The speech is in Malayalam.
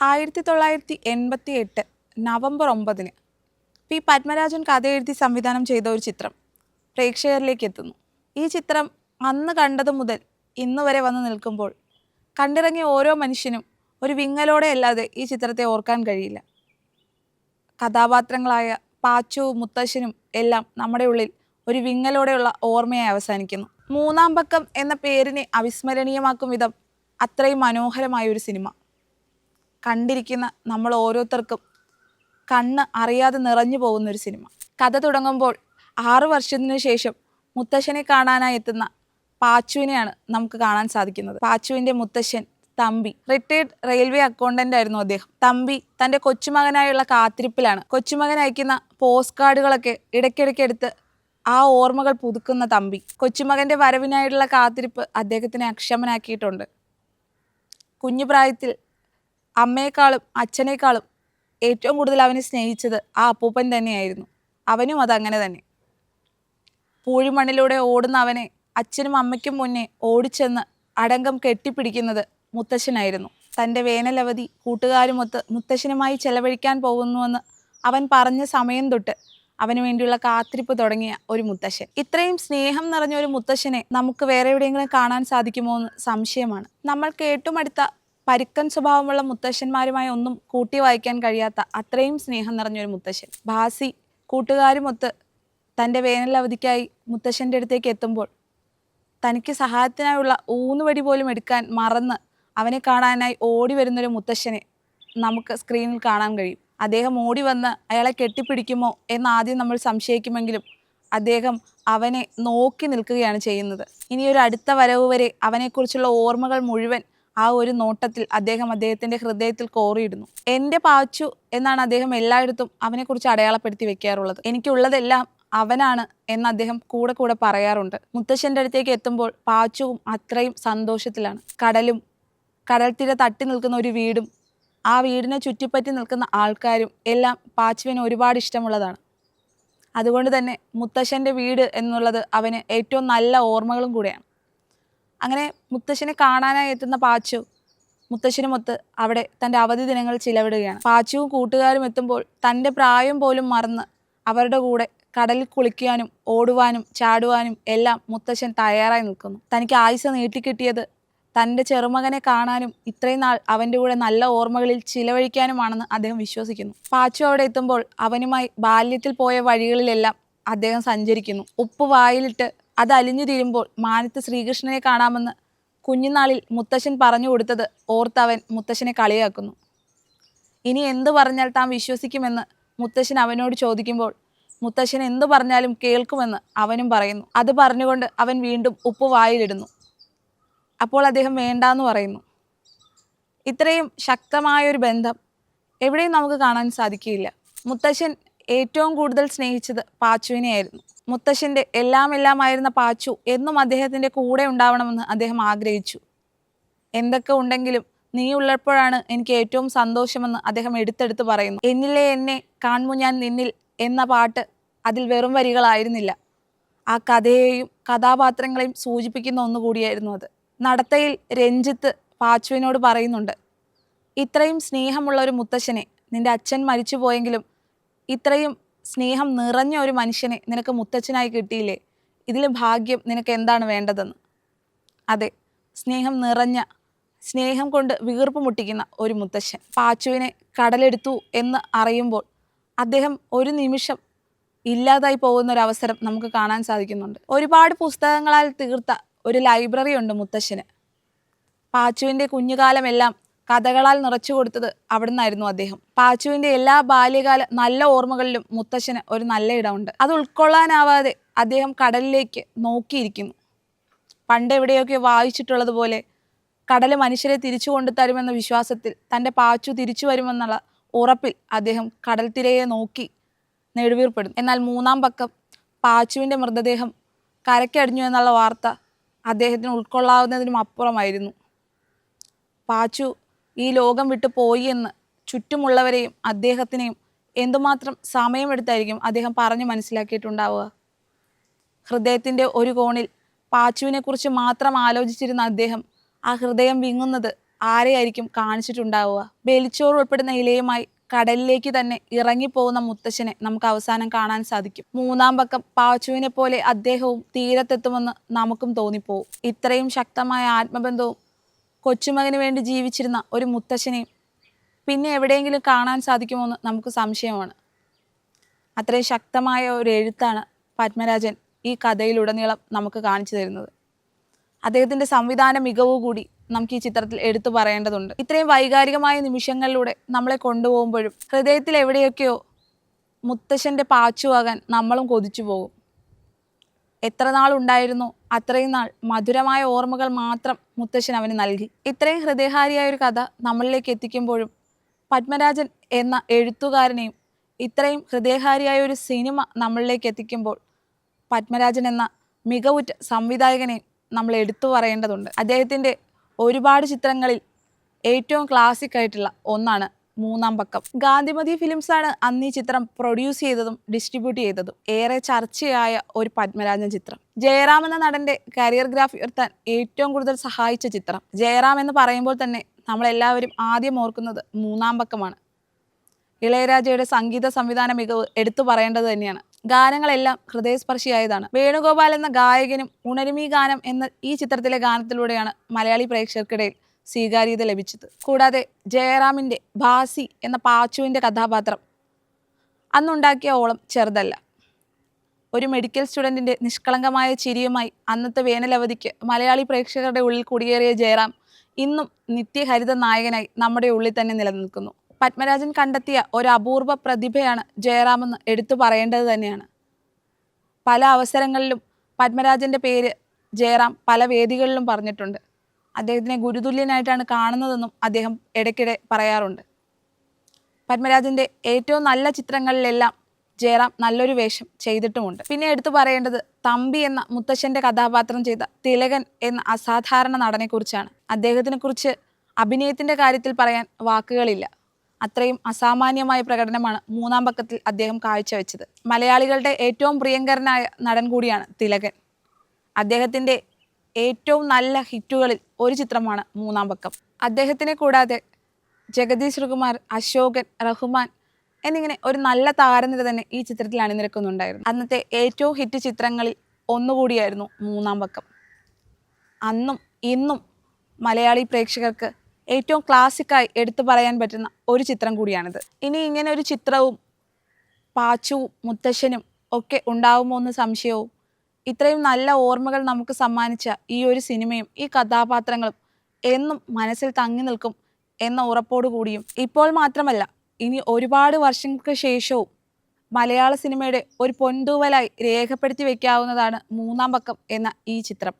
ആയിരത്തി തൊള്ളായിരത്തി എൺപത്തി എട്ട് നവംബർ ഒമ്പതിന് പി പത്മരാജൻ കഥ എഴുതി സംവിധാനം ചെയ്ത ഒരു ചിത്രം പ്രേക്ഷകരിലേക്ക് എത്തുന്നു ഈ ചിത്രം അന്ന് കണ്ടതു മുതൽ ഇന്ന് വരെ വന്ന് നിൽക്കുമ്പോൾ കണ്ടിറങ്ങിയ ഓരോ മനുഷ്യനും ഒരു വിങ്ങലോടെ അല്ലാതെ ഈ ചിത്രത്തെ ഓർക്കാൻ കഴിയില്ല. കഥാപാത്രങ്ങളായ പാച്ചുവും മുത്തശ്ശനും എല്ലാം നമ്മുടെ ഉള്ളിൽ ഒരു വിങ്ങലോടെയുള്ള ഓർമ്മയായി അവസാനിക്കുന്നു. മൂന്നാം പക്കം എന്ന പേരിനെ അവിസ്മരണീയമാക്കും വിധം അത്രയും മനോഹരമായ ഒരു സിനിമ. കണ്ടിരിക്കുന്ന നമ്മൾ ഓരോരുത്തർക്കും കണ്ണ് അറിയാതെ നിറഞ്ഞു പോകുന്ന ഒരു സിനിമ. കഥ തുടങ്ങുമ്പോൾ ആറു വർഷത്തിനു ശേഷം മുത്തശ്ശനെ കാണാനായി എത്തുന്ന പാച്ചുവിനെയാണ് നമുക്ക് കാണാൻ സാധിക്കുന്നത്. പാച്ചുവിന്റെ മുത്തശ്ശൻ തമ്പി. റിട്ടയർഡ് റെയിൽവേ അക്കൗണ്ടന്റ് ആയിരുന്നു അദ്ദേഹം. തമ്പി തന്റെ കൊച്ചുമകനായുള്ള കാത്തിരിപ്പിലാണ്. കൊച്ചുമകൻ അയക്കുന്ന പോസ്റ്റ് കാർഡുകളൊക്കെ ഇടയ്ക്കിടയ്ക്ക് എടുത്ത് ആ ഓർമ്മകൾ പുതുക്കുന്ന തമ്പി. കൊച്ചുമകന്റെ വരവിനായിട്ടുള്ള കാത്തിരിപ്പ് അദ്ദേഹത്തിനെ അക്ഷമനാക്കിയിട്ടുണ്ട്. കുഞ്ഞു പ്രായത്തിൽ അമ്മയെക്കാളും അച്ഛനേക്കാളും ഏറ്റവും കൂടുതൽ അവനെ സ്നേഹിച്ചത് ആ അപ്പൂപ്പൻ തന്നെയായിരുന്നു. അവനും അതങ്ങനെ തന്നെ. പൂഴിമണ്ണിലൂടെ ഓടുന്ന അവനെ അച്ഛനും അമ്മയ്ക്കും മുന്നേ ഓടിച്ചെന്ന് അടങ്കം കെട്ടിപ്പിടിക്കുന്നത് മുത്തശ്ശനായിരുന്നു. തന്റെ വേനലവധി കൂട്ടുകാരുമൊത്ത് മുത്തശ്ശനുമായി ചെലവഴിക്കാൻ പോകുന്നുവെന്ന് അവൻ പറഞ്ഞ സമയം തൊട്ട് അവന് വേണ്ടിയുള്ള കാത്തിരിപ്പ് തുടങ്ങിയ ഒരു മുത്തശ്ശൻ. ഇത്രയും സ്നേഹം നിറഞ്ഞ ഒരു മുത്തശ്ശനെ നമുക്ക് വേറെ എവിടെയെങ്കിലും കാണാൻ സാധിക്കുമോ എന്ന് സംശയമാണ്. നമ്മൾ കേട്ടുമടുത്ത പരുക്കൻ സ്വഭാവമുള്ള മുത്തശ്ശന്മാരുമായി ഒന്നും കൂട്ടി വായിക്കാൻ കഴിയാത്ത അത്രയും സ്നേഹം നിറഞ്ഞൊരു മുത്തശ്ശൻ. ഭാസി കൂട്ടുകാരുമൊത്ത് തന്റെ വേനൽ അവധിക്കായി മുത്തശ്ശന്റെ അടുത്തേക്ക് എത്തുമ്പോൾ തനിക്ക് സഹായത്തിനായുള്ള ഊന്നുവടി പോലും എടുക്കാൻ മറന്ന് അവനെ കാണാനായി ഓടി വരുന്നൊരു മുത്തശ്ശനെ നമുക്ക് സ്ക്രീനിൽ കാണാൻ കഴിയും. അദ്ദേഹം ഓടി വന്ന് അയാളെ കെട്ടിപ്പിടിക്കുമോ എന്ന് ആദ്യം നമ്മൾ സംശയിക്കുമെങ്കിലും അദ്ദേഹം അവനെ നോക്കി നിൽക്കുകയാണ് ചെയ്യുന്നത്. ഇനി ഒരു അടുത്ത വരവ് വരെ അവനെക്കുറിച്ചുള്ള ഓർമ്മകൾ മുഴുവൻ ആ ഒരു നോട്ടത്തിൽ അദ്ദേഹം അദ്ദേഹത്തിന്റെ ഹൃദയത്തിൽ കോറിയിടുന്നു. എന്റെ പാച്ചു എന്നാണ് അദ്ദേഹം എല്ലായിടത്തും അവനെക്കുറിച്ച് അടയാളപ്പെടുത്തി വെക്കാറുള്ളത്. എനിക്കുള്ളതെല്ലാം അവനാണ് എന്ന് അദ്ദേഹം കൂടെ കൂടെ പറയാറുണ്ട്. മുത്തശ്ശന്റെ അടുത്തേക്ക് എത്തുമ്പോൾ പാച്ചുവും അത്രയും സന്തോഷത്തിലാണ്. കടലും കടൽത്തിര തട്ടി നിൽക്കുന്ന ഒരു വീടും ആ വീടിനെ ചുറ്റിപ്പറ്റി നിൽക്കുന്ന ആൾക്കാരും എല്ലാം പാച്ചുവിന് ഒരുപാട് ഇഷ്ടമുള്ളതാണ്. അതുകൊണ്ട് തന്നെ മുത്തശ്ശന്റെ വീട് എന്നുള്ളത് അവന് ഏറ്റവും നല്ല ഓർമ്മകളും കൂടെയാണ്. അങ്ങനെ മുത്തശ്ശനെ കാണാനായി എത്തുന്ന പാച്ചു മുത്തശ്ശനുമൊത്ത് അവിടെ തന്റെ അവധി ദിനങ്ങൾ ചിലവിടുകയാണ്. പാച്ചുവും കൂട്ടുകാരും എത്തുമ്പോൾ തന്റെ പ്രായം പോലും മറന്ന് അവരുടെ കൂടെ കടലിൽ കുളിക്കാനും ഓടുവാനും ചാടുവാനും എല്ലാം മുത്തശ്ശൻ തയ്യാറായി നിൽക്കുന്നു. തനിക്ക് ആയുസ് നീട്ടിക്കിട്ടിയത് തന്റെ ചെറുമകനെ കാണാനും ഇത്രയും നാൾ അവന്റെ കൂടെ നല്ല ഓർമ്മകളിൽ ചിലവഴിക്കാനുമാണെന്ന് അദ്ദേഹം വിശ്വസിക്കുന്നു. പാച്ചു അവിടെ എത്തുമ്പോൾ അവനുമായി ബാല്യത്തിൽ പോയ വഴികളിലെല്ലാം അദ്ദേഹം സഞ്ചരിക്കുന്നു. ഉപ്പ് വായിലിട്ട് അത് അലിഞ്ഞു തീരുമ്പോൾ മാനത്ത് ശ്രീകൃഷ്ണനെ കാണാമെന്ന് കുഞ്ഞുനാളിൽ മുത്തശ്ശൻ പറഞ്ഞു കൊടുത്തത് ഓർത്തവൻ മുത്തശ്ശനെ കളിയാക്കുന്നു. ഇനി എന്ത് പറഞ്ഞാൽ താൻ വിശ്വസിക്കുമെന്ന് മുത്തശ്ശൻ അവനോട് ചോദിക്കുമ്പോൾ മുത്തശ്ശൻ എന്തു പറഞ്ഞാലും കേൾക്കുമെന്ന് അവനും പറയുന്നു. അത് പറഞ്ഞുകൊണ്ട് അവൻ വീണ്ടും ഉപ്പ് വായിലിടുന്നു. അപ്പോൾ അദ്ദേഹം വേണ്ടാന്ന് പറയുന്നു. ഇത്രയും ശക്തമായ ഒരു ബന്ധം എവിടെയും നമുക്ക് കാണാൻ സാധിക്കുകയില്ല. മുത്തശ്ശൻ ഏറ്റവും കൂടുതൽ സ്നേഹിച്ചത് പാച്ചുവിനെയായിരുന്നു. മുത്തശ്ശന്റെ എല്ലാം എല്ലാമായിരുന്ന പാച്ചു എന്നും അദ്ദേഹത്തിന്റെ കൂടെ ഉണ്ടാവണമെന്ന് അദ്ദേഹം ആഗ്രഹിച്ചു. എന്തൊക്കെ ഉണ്ടെങ്കിലും നീ ഉള്ളപ്പോഴാണ് എനിക്ക് ഏറ്റവും സന്തോഷമെന്ന് അദ്ദേഹം എടുത്തെടുത്ത് പറയുന്നു. എന്നിലെ എന്നെ കാൺമു ഞാൻ നിന്നിൽ എന്ന പാട്ട് അതിൽ വെറും വരികളായിരുന്നില്ല. ആ കഥയെയും കഥാപാത്രങ്ങളെയും സൂചിപ്പിക്കുന്ന ഒന്നുകൂടിയായിരുന്നു അത്. നടത്തയിൽ രഞ്ജിത്ത് പാച്ചുവിനോട് പറയുന്നുണ്ട് ഇത്രയും സ്നേഹമുള്ള ഒരു മുത്തശ്ശനെ നിന്റെ അച്ഛൻ മരിച്ചു പോയെങ്കിലും ഇത്രയും സ്നേഹം നിറഞ്ഞ ഒരു മനുഷ്യനെ നിനക്ക് മുത്തച്ഛനായി കിട്ടിയില്ലേ? ഇതിൽ ഭാഗ്യം നിനക്ക് എന്താണ് വേണ്ടതെന്ന്? അതെ സ്നേഹം നിറഞ്ഞ സ്നേഹം കൊണ്ട് വീർപ്പ് മുട്ടിക്കുന്ന ഒരു മുത്തശ്ശൻ പാച്ചുവിനെ കടലെടുത്തു എന്ന് അറിയുമ്പോൾ അദ്ദേഹം ഒരു നിമിഷം ഇല്ലാതായി പോകുന്ന ഒരു അവസരം നമുക്ക് കാണാൻ സാധിക്കുന്നുണ്ട്. ഒരുപാട് പുസ്തകങ്ങളാൽ തീർത്ത ഒരു ലൈബ്രറി ഉണ്ട് മുത്തശ്ശന്. പാച്ചുവിന്റെ കുഞ്ഞുകാലമെല്ലാം കഥകളാൽ നിറച്ചു കൊടുത്തത് അവിടുന്നായിരുന്നു അദ്ദേഹം. പാച്ചുവിന്റെ എല്ലാ ബാല്യകാല നല്ല ഓർമ്മകളിലും മുത്തശ്ശന് ഒരു നല്ല ഇടമുണ്ട്. അത് ഉൾക്കൊള്ളാനാവാതെ അദ്ദേഹം കടലിലേക്ക് നോക്കിയിരിക്കുന്നു. പണ്ട് എവിടെയൊക്കെ വായിച്ചിട്ടുള്ളതുപോലെ കടൽ മനുഷ്യരെ തിരിച്ചു കൊണ്ടു തരുമെന്ന വിശ്വാസത്തിൽ തന്റെ പാച്ചു തിരിച്ചു വരുമെന്നുള്ള ഉറപ്പിൽ അദ്ദേഹം കടൽ തിരയെ നോക്കി നെടുവീർപ്പെടും എന്നാൽ മൂന്നാം പക്കം പാച്ചുവിന്റെ മൃതദേഹം കരക്കടിഞ്ഞു എന്നുള്ള വാർത്ത അദ്ദേഹത്തിന് ഉൾക്കൊള്ളാവുന്നതിനും അപ്പുറമായിരുന്നു. പാച്ചു ഈ ലോകം വിട്ടു പോയി എന്ന് ചുറ്റുമുള്ളവരെയും അദ്ദേഹത്തിനെയും എന്തുമാത്രം സമയമെടുത്തായിരിക്കും അദ്ദേഹം പറഞ്ഞു മനസ്സിലാക്കിയിട്ടുണ്ടാവുക? ഹൃദയത്തിന്റെ ഒരു കോണിൽ പാച്ചുവിനെക്കുറിച്ച് മാത്രം ആലോചിച്ചിരുന്ന അദ്ദേഹം ആ ഹൃദയം വിങ്ങുന്നത് ആരെയായിരിക്കും കാണിച്ചിട്ടുണ്ടാവുക? ബെലിച്ചോറ് ഉൾപ്പെടുന്ന ഇലയുമായി കടലിലേക്ക് തന്നെ ഇറങ്ങിപ്പോകുന്ന മുത്തശ്ശനെ നമുക്ക് അവസാനം കാണാൻ സാധിക്കും. മൂന്നാം പക്കം പാച്ചുവിനെ പോലെ അദ്ദേഹവും തീരത്തെത്തുമെന്ന് നമുക്കും തോന്നിപ്പോവും ഇത്രയും ശക്തമായ ആത്മബന്ധവും കൊച്ചുമകന് വേണ്ടി ജീവിച്ചിരുന്ന ഒരു മുത്തശ്ശനെയും പിന്നെ എവിടെയെങ്കിലും കാണാൻ സാധിക്കുമോ എന്ന് നമുക്ക് സംശയമാണ്. അത്രയും ശക്തമായ ഒരു എഴുത്താണ് പത്മരാജൻ ഈ കഥയിലുടനീളം നമുക്ക് കാണിച്ചു തരുന്നത്. അദ്ദേഹത്തിന്റെ സംവിധാന മികവ് കൂടി നമുക്ക് ഈ ചിത്രത്തിൽ എടുത്തു പറയേണ്ടതുണ്ട്. ഇത്രയും വൈകാരികമായ നിമിഷങ്ങളിലൂടെ നമ്മളെ കൊണ്ടുപോകുമ്പോഴും ഹൃദയത്തിൽ എവിടെയൊക്കെയോ മുത്തശ്ശന്റെ പാച്ചുവാകാൻ നമ്മളും കൊതിച്ചു പോകും. എത്ര നാൾ അത്രയും നാൾ. മധുരമായ ഓർമ്മകൾ മാത്രം മുത്തശ്ശൻ അവന് നൽകി. ഇത്രയും ഹൃദയഹാരിയായ ഒരു കഥ നമ്മളിലേക്ക് എത്തിക്കുമ്പോഴും പത്മരാജൻ എന്ന എഴുത്തുകാരനെയും ഇത്രയും ഹൃദയഹാരിയായ ഒരു സിനിമ നമ്മളിലേക്ക് എത്തിക്കുമ്പോൾ പത്മരാജൻ എന്ന മികവുറ്റ സംവിധായകനെയും നമ്മൾ എടുത്തു പറയേണ്ടതുണ്ട്. അദ്ദേഹത്തിന്റെ ഒരുപാട് ചിത്രങ്ങളിൽ ഏറ്റവും ക്ലാസിക് ആയിട്ടുള്ള ഒന്നാണ് മൂന്നാം പക്കം. ഗാന്ധിമതി ഫിലിംസാണ് അന്ന് ഈ ചിത്രം പ്രൊഡ്യൂസ് ചെയ്തതും ഡിസ്ട്രിബ്യൂട്ട് ചെയ്തതും. ഏറെ ചർച്ചയായ ഒരു പത്മരാജൻ ചിത്രം. ജയറാം എന്ന നടന്റെ കരിയർ ഗ്രാഫ് ഉയർത്താൻ ഏറ്റവും കൂടുതൽ സഹായിച്ച ചിത്രം. ജയറാം എന്ന് പറയുമ്പോൾ തന്നെ നമ്മളെല്ലാവരും ആദ്യം ഓർക്കുന്നത് മൂന്നാം പക്കമാണ്. ഇളയരാജയുടെ സംഗീത സംവിധാന മികവ് എടുത്തു പറയേണ്ടത് തന്നെയാണ്. ഗാനങ്ങളെല്ലാം ഹൃദയസ്പർശിയായതാണ്. വേണുഗോപാൽ എന്ന ഗായകനും ഉണരുമീ ഗാനം എന്ന ഈ ചിത്രത്തിലെ ഗാനത്തിലൂടെയാണ് മലയാളി പ്രേക്ഷകർക്കിടയിൽ സ്വീകാര്യത ലഭിച്ചത്. കൂടാതെ ജയറാമിന്റെ ഭാസി എന്ന പാച്ചുവിന്റെ കഥാപാത്രം അന്നുണ്ടാക്കിയ ഓളം ചെറുതല്ല. ഒരു മെഡിക്കൽ സ്റ്റുഡന്റിന്റെ നിഷ്കളങ്കമായ ചിരിയുമായി അന്നത്തെ വേനലവധിക്ക് മലയാളി പ്രേക്ഷകരുടെ ഉള്ളിൽ കുടിയേറിയ ജയറാം ഇന്നും നിത്യഹരിത നായകനായി നമ്മുടെ ഉള്ളിൽ തന്നെ നിലനിൽക്കുന്നു. പത്മരാജൻ കണ്ടെത്തിയ ഒരു അപൂർവ പ്രതിഭയാണ് ജയറാമെന്ന് എടുത്തു പറയേണ്ടത് തന്നെയാണ്. പല അവസരങ്ങളിലും പത്മരാജന്റെ പേര് ജയറാം പല വേദികളിലും പറഞ്ഞിട്ടുണ്ട്. അദ്ദേഹത്തിനെ ഗുരുതുല്യനായിട്ടാണ് കാണുന്നതെന്നും അദ്ദേഹം ഇടയ്ക്കിടെ പറയാറുണ്ട്. പത്മരാജന്റെ ഏറ്റവും നല്ല ചിത്രങ്ങളിലെല്ലാം ജയറാം നല്ലൊരു വേഷം ചെയ്തിട്ടുമുണ്ട്. പിന്നെ എടുത്തു പറയേണ്ടത് തമ്പി എന്ന മുത്തശ്ശന്റെ കഥാപാത്രം ചെയ്ത തിലകൻ എന്ന അസാധാരണ നടനെക്കുറിച്ചാണ്. അദ്ദേഹത്തിനെക്കുറിച്ച് അഭിനയത്തിന്റെ കാര്യത്തിൽ പറയാൻ വാക്കുകളില്ല. അത്രയും അസാമാന്യമായ പ്രകടനമാണ് മൂന്നാം പക്കത്തിൽ അദ്ദേഹം കാഴ്ചവെച്ചത്. മലയാളികളുടെ ഏറ്റവും പ്രിയങ്കരനായ നടൻ കൂടിയാണ് തിലകൻ. അദ്ദേഹത്തിന്റെ ഏറ്റവും നല്ല ഹിറ്റുകളിൽ ഒരു ചിത്രമാണ് മൂന്നാം പക്കം. അദ്ദേഹത്തിനെ കൂടാതെ ജഗദീഷ് ശ്രീകുമാർ അശോകൻ റഹ്മാൻ എന്നിങ്ങനെ ഒരു നല്ല താരനിര തന്നെ ഈ ചിത്രത്തിൽ അണിനിരക്കുന്നുണ്ടായിരുന്നു. അന്നത്തെ ഏറ്റവും ഹിറ്റ് ചിത്രങ്ങളിൽ ഒന്നുകൂടിയായിരുന്നു മൂന്നാം പക്കം. അന്നും ഇന്നും മലയാളി പ്രേക്ഷകർക്ക് ഏറ്റവും ക്ലാസിക്കായി എടുത്തു പറയാൻ പറ്റുന്ന ഒരു ചിത്രം കൂടിയാണിത്. ഇനി ഇങ്ങനെ ഒരു ചിത്രവും പാച്ചുവും മുത്തശ്ശനും ഒക്കെ ഉണ്ടാവുമോ എന്ന് സംശയവും ഇത്രയും നല്ല ഓർമ്മകൾ നമുക്ക് സമ്മാനിച്ച ഈ ഒരു സിനിമയും ഈ കഥാപാത്രങ്ങളും എന്നും മനസ്സിൽ തങ്ങി നിൽക്കും എന്ന ഉറപ്പോടു കൂടിയും. ഇപ്പോൾ മാത്രമല്ല ഇനി ഒരുപാട് വർഷങ്ങൾക്ക് ശേഷവും മലയാള സിനിമയുടെ ഒരു പൊൻതൂവലായി രേഖപ്പെടുത്തി വെക്കാവുന്നതാണ് മൂന്നാം പക്കം എന്ന ഈ ചിത്രം.